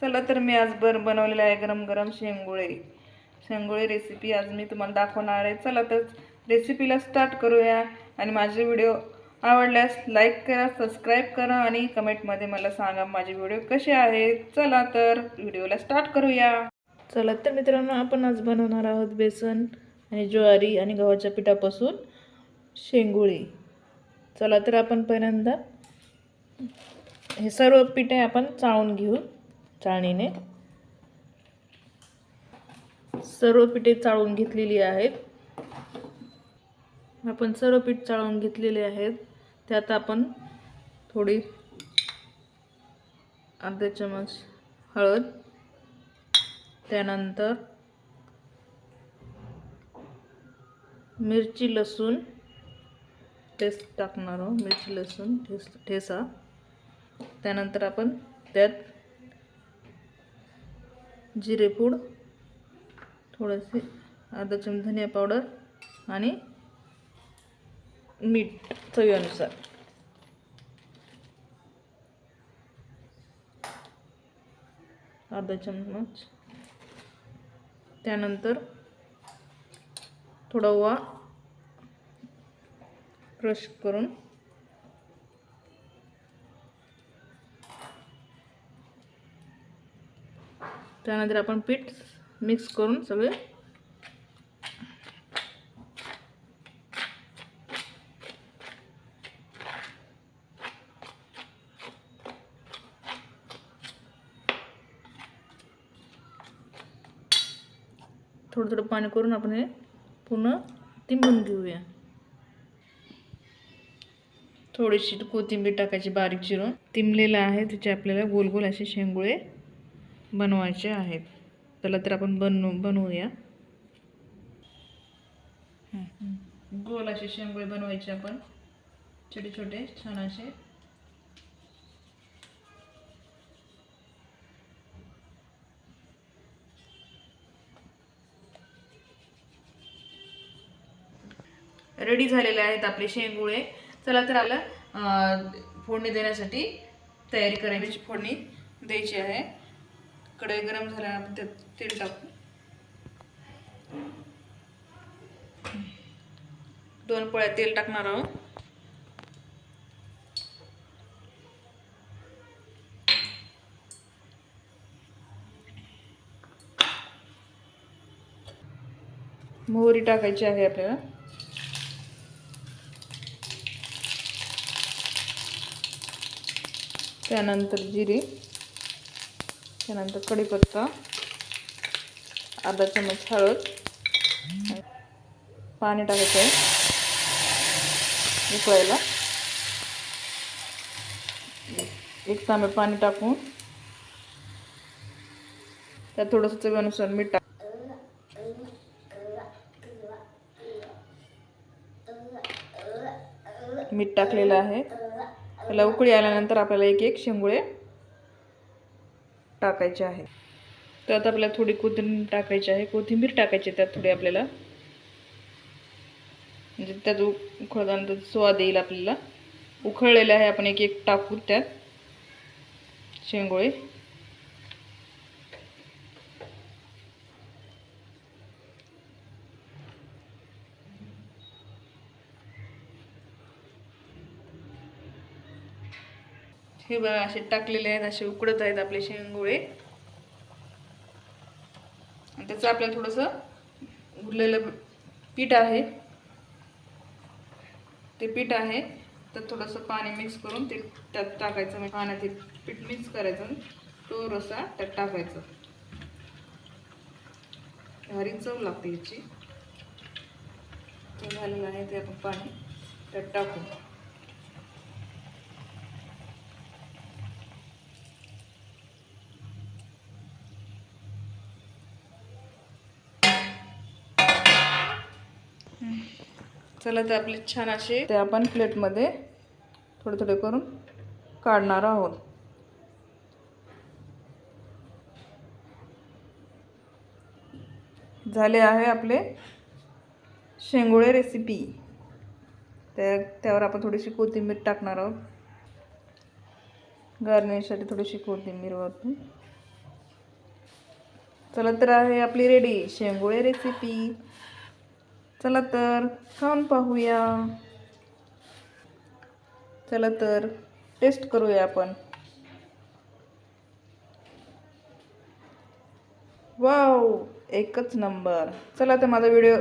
चला तर मी आज बर बनवलेलं आहे गरम गरम शेंगोळे. शेंगोळे रेसिपी आज मी तुम्हाला दाखवणार आहे. चला तर रेसिपीला स्टार्ट करूया. आणि माझे व्हिडिओ आवडल्यास लाईक करा सबस्क्राईब करा आणि कमेंटमध्ये मला सांगा माझे व्हिडिओ कसे आहेत. चला तर व्हिडिओला स्टार्ट करूया. चला तर मित्रांनो आपण आज बनवणार आहोत बेसन आणि ज्वारी आणि गव्हाच्या पिठापासून शेंगोळी. चला तर आपण पहिल्यांदा हे सर्व पिठे आपण चाळून घेऊ. चाळणीने. सर्व पिठे चाळून घेतलेली आहेत. आपण सर्व पीठ चाळून घेतलेले आहेत. त्यात आपण थोडी अर्धा चमच हळद त्यानंतर मिरची लसूण ठेस टाकणार आहोत. मिरची लसूण ठेस ठेसा. त्यानंतर आपण त्यात जिरेपूड थोडेसे अर्धा चमचा धनिया पावडर आणि मीठ चवीनुसार. अर्धा चम्मच त्यानंतर थोडा ओवा क्रश करून त्यानंतर आपण पीठ मिक्स करून सगळे थोडं थोडं पाणी करून आपण हे पूर्ण तिंबून घेऊया. थोडीशी कोथिंबीर टाकायची बारीक चिरून. तिंबलेलं आहे तिचे आपल्याला गोल गोल असे शेंगुळे बनवायचे आहेत. चला तर आपण बनवू बनवूया. गोल असे शेंगुळे बनवायचे आपण. छोटे छोटे छान असे. रेडी झालेले आहेत आपले शेंगुळे. चला तर आपल्याला फोडणी देण्यासाठी तयारी करायची. म्हणजे फोडणी द्यायची आहे. कढई गरम झाल्यानंतर त्यात तेल टाकू दोन पोळ्या तेल टाकणार आहोत. मोहरी टाकायची आहे आपल्याला. त्यानंतर जिरे. त्यानंतर कढीपत्ता अर्धा चमच हळद पाणी टाकायचं आहे उकळायला. एक तांबे पाणी टाकून त्यात थोडंसं चवीनुसार मीठ टाक मीठ टाकलेलं आहे. त्याला उकळी आल्यानंतर आपल्याला एक एक शेंगुळे टाकायचे आहे. त्यात आपल्याला थोडी कोथिंबीर टाकायची आहे. कोथिंबीर टाकायची त्यात थोडी आपल्याला. म्हणजे त्यात उकळल्यानंतर स्वाद येईल आपल्याला. उखळलेलं आहे आपण एक एक टाकू त्यात. शेंगोळे. हे बघा असे टाकलेले आहेत असे उकडत आहेत आपले शेंगोळे. आणि त्याचं आपल्याला थोडंसं उरलेलं पीठ आहे. ते पीठ आहे. तर थोडंसं पाणी मिक्स करून ते त्यात टाकायचं म्हणजे पाण्यात पीठ मिक्स करायचं तो रसा त्यात टाकायचा. भारी चव लागते याची. ते झालेलं आहे ते आपण पाणी त्यात टाकू. चला तर आपले छान असे ते आपण प्लेटमध्ये थोडे थोडे करून काढणार आहोत. झाले आहे आपले शेंगोळे रेसिपी त्या त्यावर आपण थोडीशी कोथिंबीर टाकणार आहोत. गार्निशसाठी थोडीशी कोथिंबीर वापरून. चला तर आहे आपली रेडी शेंगोळे रेसिपी चला तर खाऊन पाहूया. चला तर टेस्ट करूया आपण. वाव एकच नंबर चला तर माझा व्हिडिओ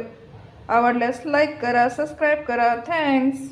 आवडल्यास लाईक करा सबस्क्राईब करा. थँक्स